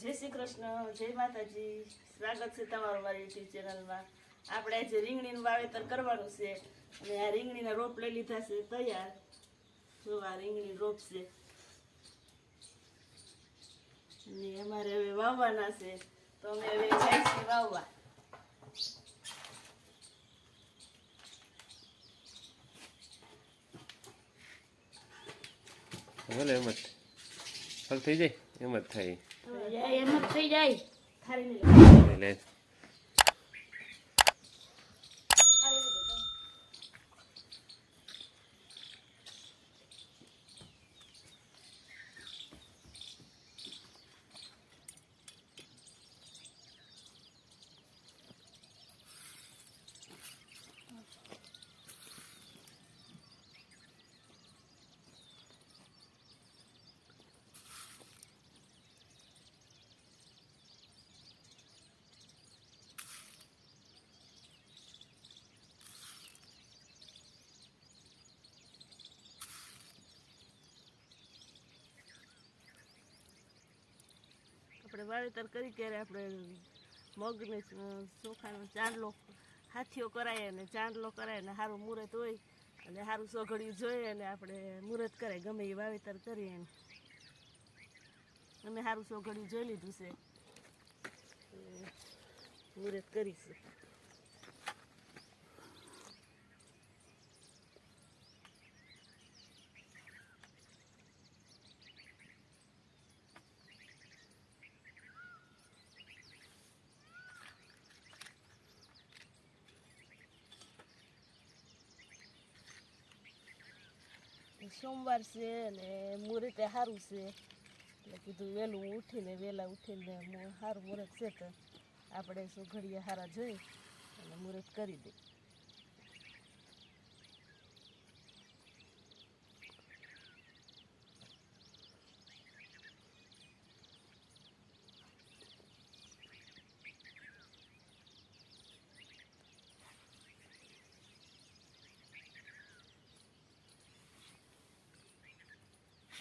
જય શ્રી કૃષ્ણ, જય માતાજી. સ્વાગત છે તમારું મારી યુટ્યુબ ચેનલમાં. આપણે આજે રીંગણીનું વાવેતર કરવાનું છે અને આ રીંગણીના રોપ લઈ લીધા છે, તૈયાર. જો આ રીંગણી રોપ છે. અને અમારે હવે વાવવાના છે. તો અમે હવે જઈશું વાવવા. ભલે એમ જ. થઈ જાય, એમ જ થાય. એમ જ થઈ જાય થાળી એટલે આપણે વાવેતર કરી ત્યારે આપણે મગને ચોખાનો ચાંદલો, હાથીઓ કરાય અને ચાંદલો કરાય અને સારું મુહૂર્ત હોય અને સારું સોઘડિયું જોઈએ અને આપણે મુહૂર્ત કરાય, ગમે એ વાવેતર કરીએ એને અમે સારું સોઘડિયું જોઈ લીધું છે. મુહૂર્ત કરીશું. સોમવાર છે અને મુહૂર્તે સારું છે. એટલે કીધું વહેલું ઉઠીને, વહેલા ઉઠીને સારું મુહૂર્ત છે તો આપણે સુઘડીયા સારા જોઈ અને મુહૂર્ત કરી દઈએ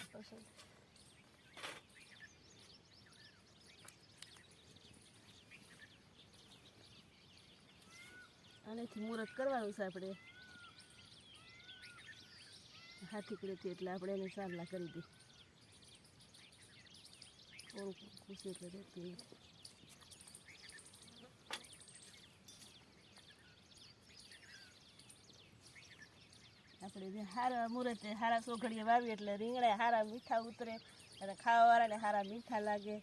પછી આનેથી મુહૂર્ત કરવાનું છે આપણે હાથીકડેથી એટલે આપણે એને સારલા કરી દઈએ થોડુંક ખુશી એટલે રહેતી. આપણે હારા મુહૂર્તે હારા સોઘડીએ વાવીએ એટલે રીંગણા હારા મીઠા ઉતરે અને ખાવાવાળાને હારા મીઠા લાગે.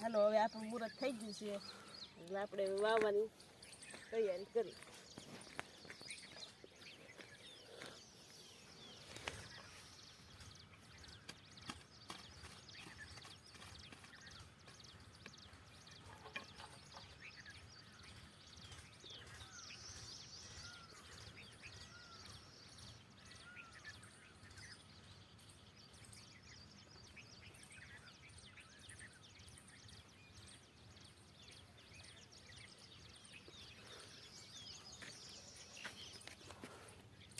હાલો, હવે આપણું મુહૂર્ત થઈ ગયું છે. એટલે આપણે વાવવાની તૈયારી કરી.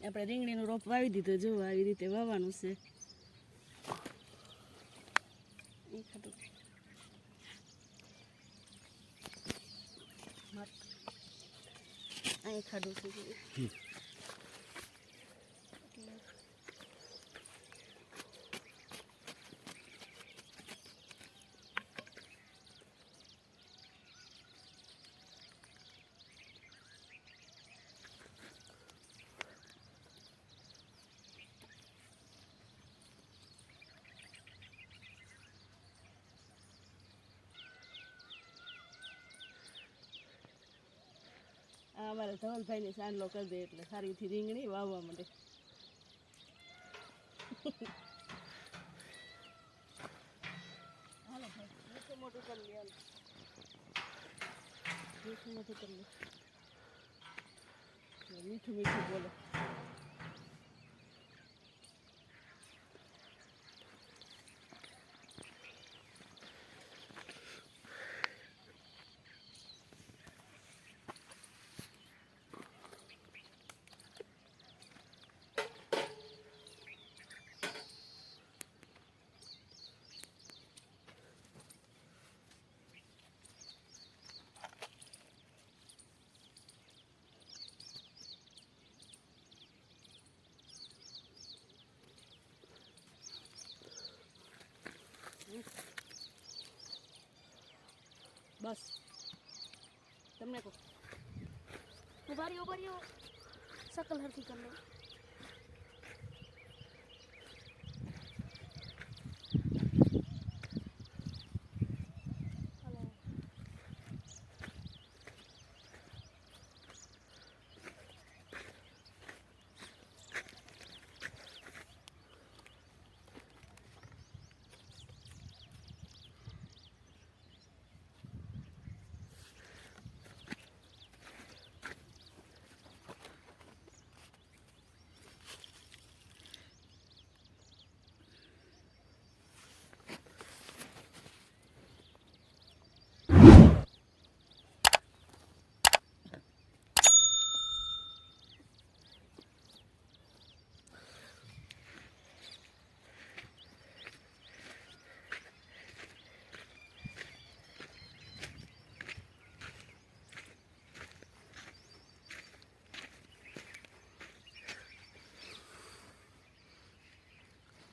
આપણે રીંગણીનો રોપ વાવી દીધો જો આવી રીતે વાવવાનું છે. અહીં ખાધું છે જો. અમારા ધવલભાઈને સાંડલો કરી દે એટલે સારીથી રીંગણી વાવવા મોટું મીઠું મીઠું બોલો. બસ. તમને કહું. ઉભારી ઉભારી સકલ હરથી કરી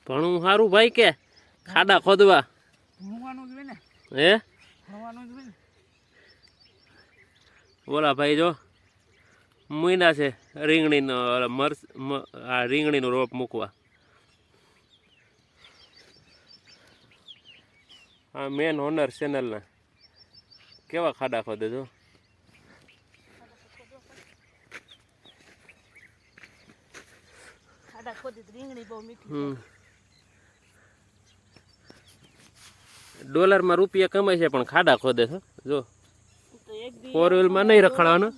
ભણવું સારું ભાઈ કે ખાડા ખોદવા. હે? બોલા ભાઈ જો મુઈના છે રીંગણીનો ઓલો આ રીંગણીનો રોપ મૂકવા. આ મેન ઓનર ચેનલના કેવા ખાડા ખોદે જો? ખાડા ખોદી રીંગણી બહુ મીઠી ડોલરમાં રૂપિયા કમાય છે પણ ખાડા ખોદે છે. જો. ફોર વ્હીલમાં નહીં રખડવાનું.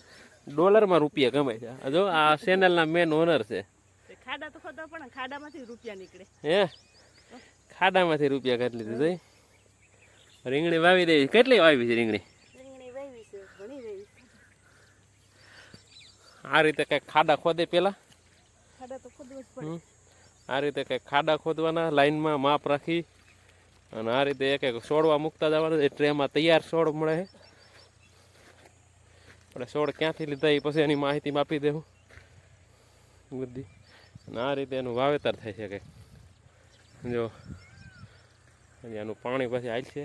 ડોલરમાં રૂપિયા કમાય છે. જો આ ચેનલના મેન ઓનર છે. ખાડા તો ખોદવા પણ ખાડામાંથી રૂપિયા નીકળે. હે? ખાડામાંથી રૂપિયા કાઢી લીધું જોઈ રીંગણી વાવી દેવી કેટલી વાવી છે રીંગણી? આ રીતે કઈ ખાડા ખોદે પેલા. આ રીતે કઈ ખાડા ખોદવાના લાઈનમાં માપ રાખી. અને આ રીતે એક એક છોડવા મૂકતા જવાનું એ ટ્રેમાં તૈયાર છોડ મળે છે. આપણે છોડ ક્યાંથી લીધા એ પછી એની માહિતી આપી દેવું બધી. અને આ રીતે એનું વાવેતર છે કંઈક જો એનું પાણી પછી આવી છે